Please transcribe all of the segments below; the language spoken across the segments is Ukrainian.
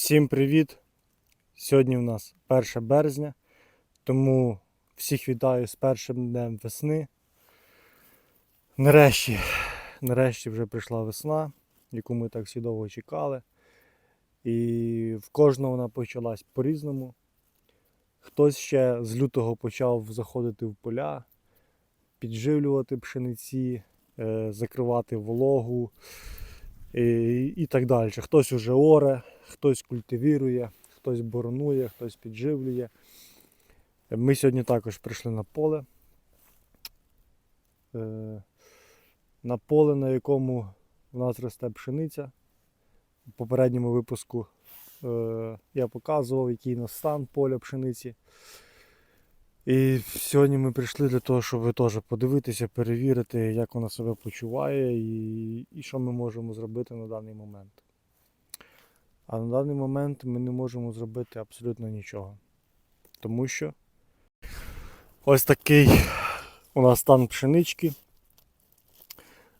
Всім привіт! Сьогодні у нас 1 березня, тому всіх вітаю з першим днем весни. Нарешті, нарешті вже прийшла весна, яку ми так всі довго чекали. І в кожного вона почалась по-різному. Хтось ще з лютого почав заходити в поля, підживлювати пшениці, е, закривати вологу і, і так далі. Хтось уже оре, хтось культивірує, хтось боронує, хтось підживлює. Ми сьогодні також прийшли на поле. Е, На поле, на якому в нас росте пшениця. У попередньому випуску е, я показував, який у нас стан поля пшениці. І сьогодні ми прийшли для того, щоб теж подивитися, перевірити, як вона себе почуває і, і що ми можемо зробити на даний момент. А на даний момент ми не можемо зробити абсолютно нічого. Тому що ось такий у нас стан пшенички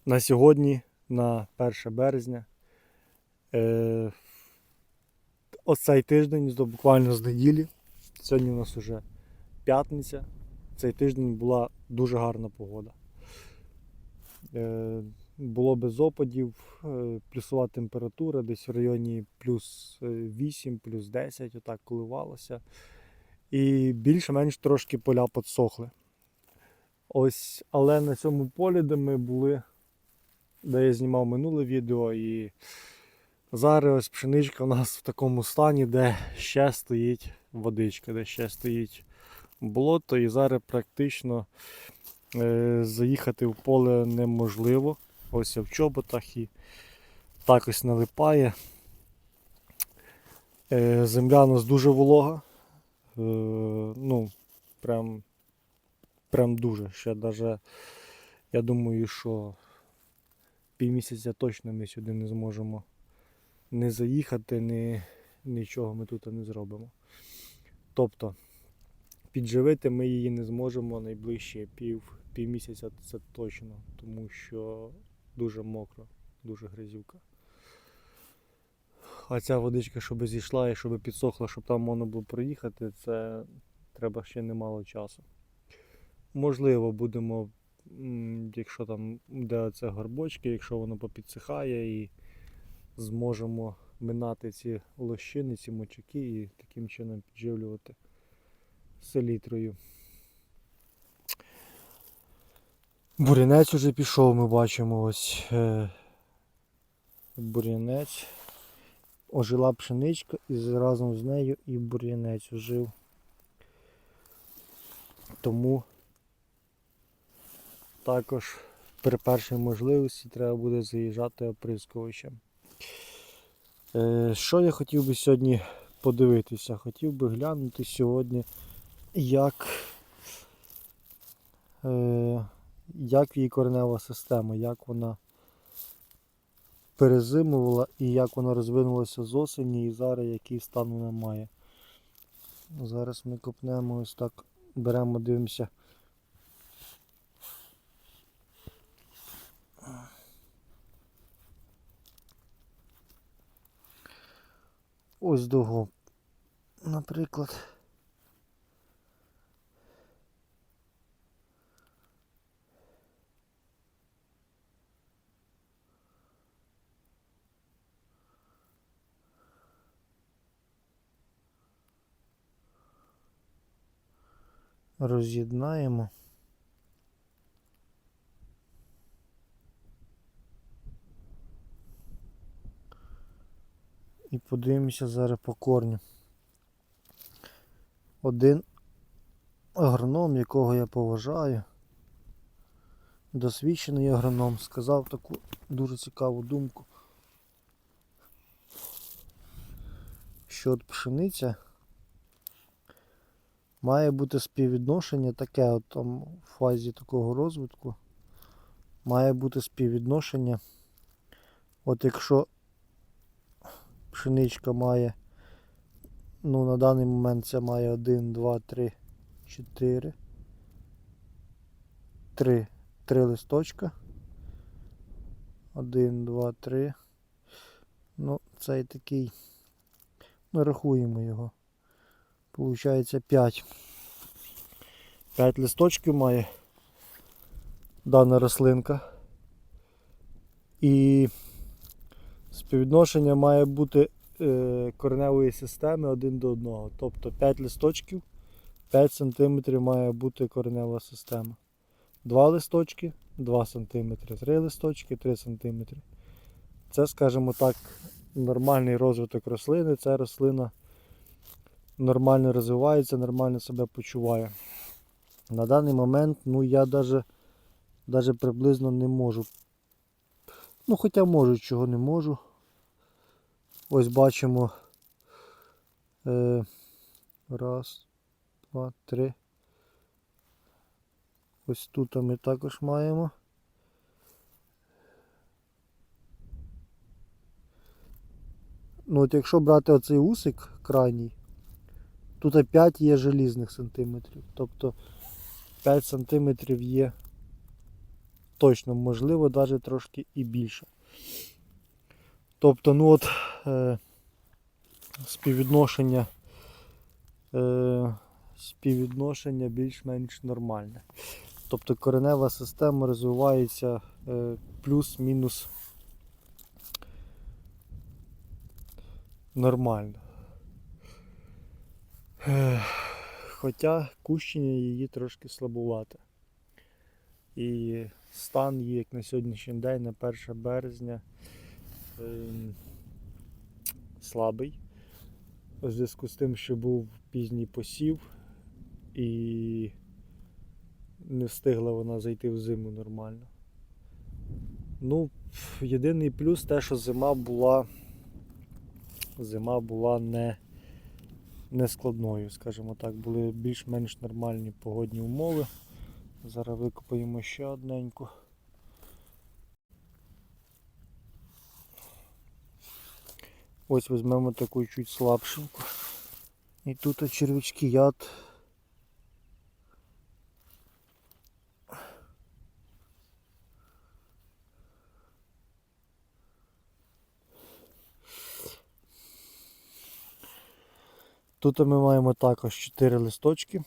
на сьогодні, на 1 березня. Е, ось цей тиждень, буквально з неділі. Сьогодні у нас вже п'ятниця. Цей тиждень була дуже гарна погода. Е, було без опадів, е, плюсова температура десь в районі плюс е, 8, плюс 10, отак коливалося. І більш-менш трошки поля підсохли. Ось, але на цьому полі, де ми були, де я знімав минуле відео, і зараз ось пшеничка у нас в такому стані, де ще стоїть водичка, де ще стоїть болото, і зараз практично е, заїхати в поле неможливо. Ось я в чоботах і так ось налипає. Е, земля у нас дуже волога. Е, ну, прям, прям дуже. Ще даже, я думаю, що півмісяця точно ми сюди не зможемо не заїхати, ні, нічого ми тут не зробимо. Тобто, підживити ми її не зможемо найближчі пів, півмісяця це точно, тому що дуже мокро, дуже грязюка. А ця водичка, щоб зійшла і щоб підсохла, щоб там можна було проїхати, це треба ще немало часу. Можливо, будемо, якщо там де оце горбочки, якщо воно попідсихає і зможемо минати ці лощини, ці мочаки і таким чином підживлювати селітрою. Бурянець уже пішов, ми бачимо ось е, бурянець. Ожила пшеничка і разом з нею і бур'янець ожив. Тому також при першій можливості треба буде заїжджати оприскувачем. Е, що я хотів би сьогодні подивитися? Хотів би глянути сьогодні, як, е, як її коренева система, як вона перезимувала і як вона розвинулася з осені і зараз який стан вона має. Зараз ми копнемо ось так, беремо, дивимося. Ось довго, наприклад. Роз'єднаємо. І подивимося зараз по корню. Один агроном, якого я поважаю, досвідчений агроном, сказав таку дуже цікаву думку, що от пшениця має бути співвідношення таке, от там в фазі такого розвитку, має бути співвідношення. От якщо пшеничка має, ну на даний момент це має 1, 2, 3, 4, 3, 3 листочка. 1, 2, 3. Ну, цей такий Ну, рахуємо його. Получається 5. 5 листочків має дана рослинка. І співвідношення має бути е, кореневої системи один до одного. Тобто 5 листочків, 5 см має бути коренева система. 2 листочки, 2 см, 3 листочки, 3 см. Це, скажімо так, нормальний розвиток рослини. Ця рослина нормально розвивається, нормально себе почуває. На даний момент, ну я даже, приблизно не можу. Ну, хоча можу, чого не можу. Ось бачимо. Е, раз, два, три. Ось тут ми також маємо. Ну от якщо брати оцей усик крайній, тут 5 є желізних сантиметрів. Тобто 5 сантиметрів є точно, можливо, навіть трошки і більше. Тобто, ну от е, співвідношення, е, співвідношення більш-менш нормальне. Тобто коренева система розвивається е, плюс-мінус нормально. Хоча кущення її трошки слабувате. І стан її, як на сьогоднішній день, на 1 березня, ем, слабий. У зв'язку з тим, що був пізній посів і не встигла вона зайти в зиму нормально. Ну, єдиний плюс те, що зима була зима була не, не складною, скажімо так, були більш-менш нормальні погодні умови. Зараз викопаємо ще одненьку. Ось візьмемо таку чуть слабшеньку. І тут червячки яд. Тут ми маємо також 4 листочки.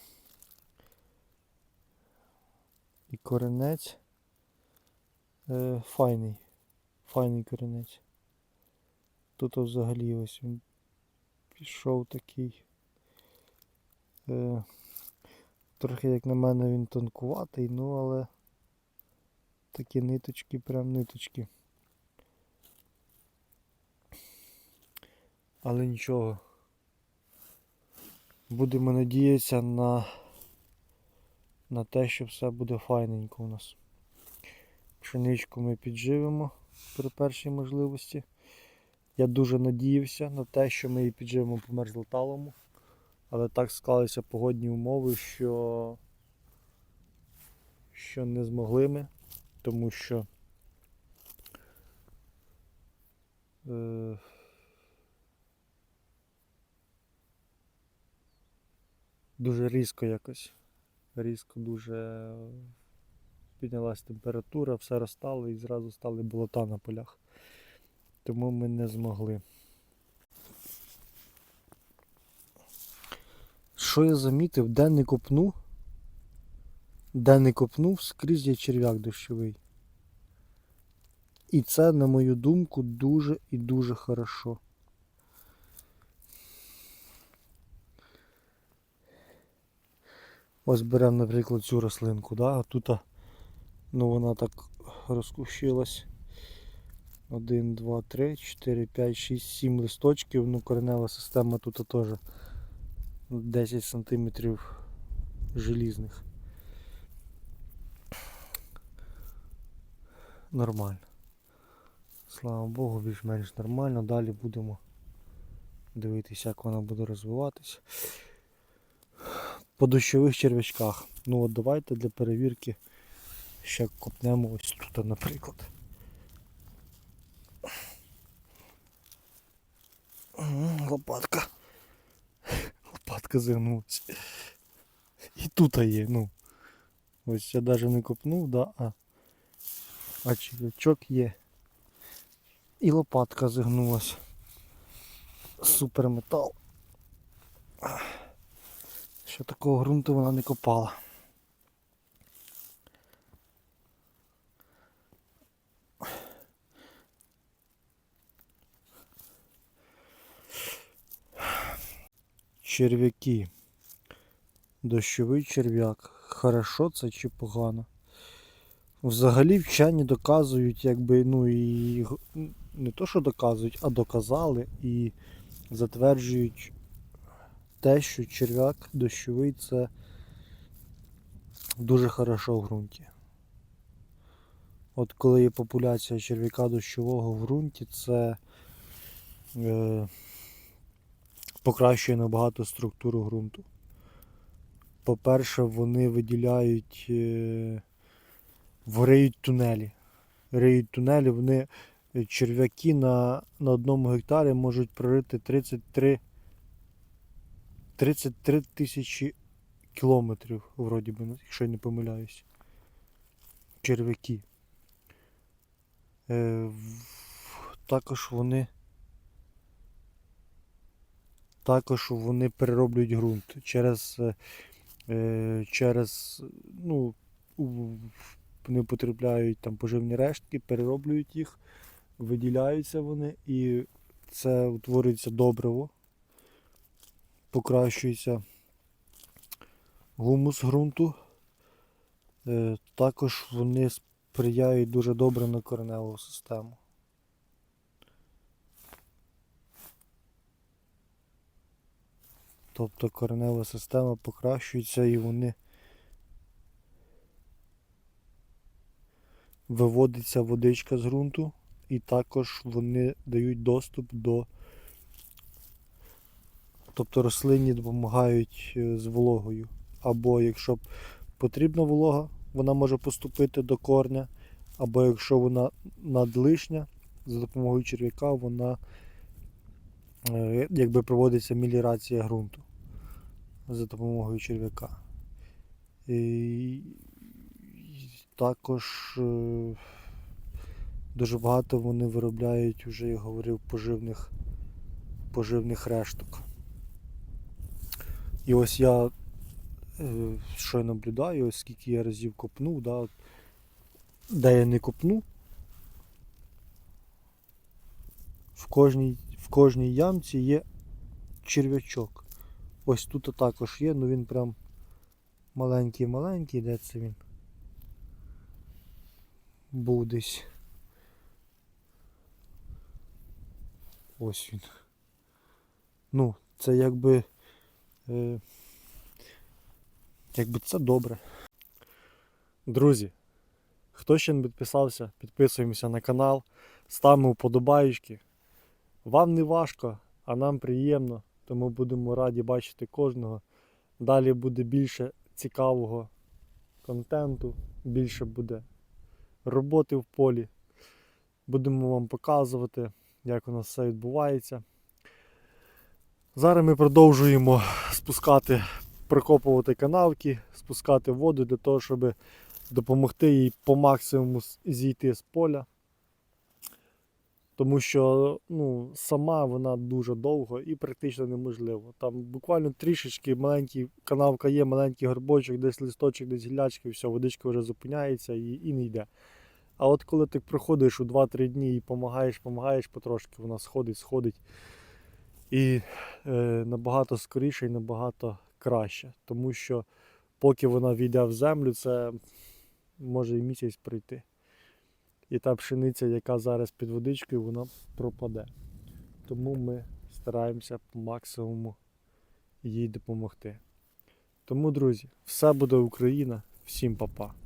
І коренець. Е, файний. Файний коренець. Тут взагалі ось він пішов такий. Е, трохи, як на мене, він тонкуватий, ну але такі ниточки, прям ниточки. Але нічого. Будемо надіятися на, на те, що все буде файненько у нас. Пшеничку ми підживемо при першій можливості. Я дуже надіявся на те, що ми її підживемо по мерзлоталому. Але так склалися погодні умови, що, що не змогли ми, тому що е, дуже різко якось. Різко дуже піднялась температура, все розстало і зразу стали болота на полях. Тому ми не змогли. Що я замітив, де не копну, де не копнув, скрізь є черв'як дощовий. І це, на мою думку, дуже і дуже хорошо. Ось беремо, наприклад, цю рослинку, да? а тут ну, вона так розкущилась. 1, 2, 3, 4, 5, 6, 7 листочків. Ну, коренева система тут теж 10 сантиметрів желізних. Нормально. Слава Богу, більш-менш нормально. Далі будемо дивитися, як вона буде розвиватися. По дощових черв'ячках. Ну от давайте для перевірки ще копнемо ось тут, наприклад. Лопатка. Лопатка звернулась. І тут є, ну. Ось я навіть не копнув, да, а, а червячок є. І лопатка зігнулась. суперметал. Що такого ґрунту вона не копала. Черв'яки. Дощовий черв'як. Хорошо це чи погано? Взагалі вчені доказують, якби, ну і не то, що доказують, а доказали і затверджують те, що черв'як дощовий це дуже хорошо в ґрунті. От коли є популяція черв'яка дощового в ґрунті, це е, покращує набагато структуру ґрунту. По-перше, вони виділяють, е, вриють тунелі. Риють тунелі, вони черв'яки на, на одному гектарі можуть прорити 33, 33 тисячі кілометрів, вроді би, ну, якщо я не помиляюсь. Черв'яки. Е, також вони. Також вони перероблюють ґрунт через, е, через ну, вони потрапляють там поживні рештки, перероблюють їх, виділяються вони і це утворюється добриво, покращується гумус ґрунту. Е, Також вони сприяють дуже добре на кореневу систему. Тобто коренева система покращується і вони виводиться водичка з ґрунту, і також вони дають доступ до. Тобто рослині допомагають е, з вологою. Або якщо потрібна волога, вона може поступити до корня, або якщо вона надлишня, за допомогою черв'яка вона е, якби проводиться мелірація ґрунту за допомогою черв'яка. І також е, дуже багато вони виробляють, вже я говорив, поживних, поживних решток. І ось я е, що я наблюдаю, ось скільки я разів копнув, да, де я не копну, в кожній, в кожній ямці є черв'ячок. Ось тут також є, ну він прям маленький-маленький, де це він? Був десь. Ось він. Ну, це якби. Е, якби це добре. Друзі, хто ще не підписався, підписуємося на канал, ставимо вподобаєчки. Вам не важко, а нам приємно, тому будемо раді бачити кожного. Далі буде більше цікавого контенту, більше буде роботи в полі. Будемо вам показувати, як у нас все відбувається. Зараз ми продовжуємо спускати, прокопувати канавки, спускати воду для того, щоб допомогти їй по максимуму зійти з поля. Тому що ну, сама вона дуже довго і практично неможливо. Там буквально трішечки маленький канавка є, маленький горбочок, десь листочок, десь гілячки, все, водичка вже зупиняється і, і не йде. А от коли ти проходиш у 2-3 дні і допомагаєш, допомагаєш потрошки, вона сходить, сходить. І е, набагато скоріше і набагато краще. Тому що поки вона війде в землю, це може і місяць пройти. І та пшениця, яка зараз під водичкою, вона пропаде. Тому ми стараємося по максимуму їй допомогти. Тому, друзі, все буде Україна. Всім па-па.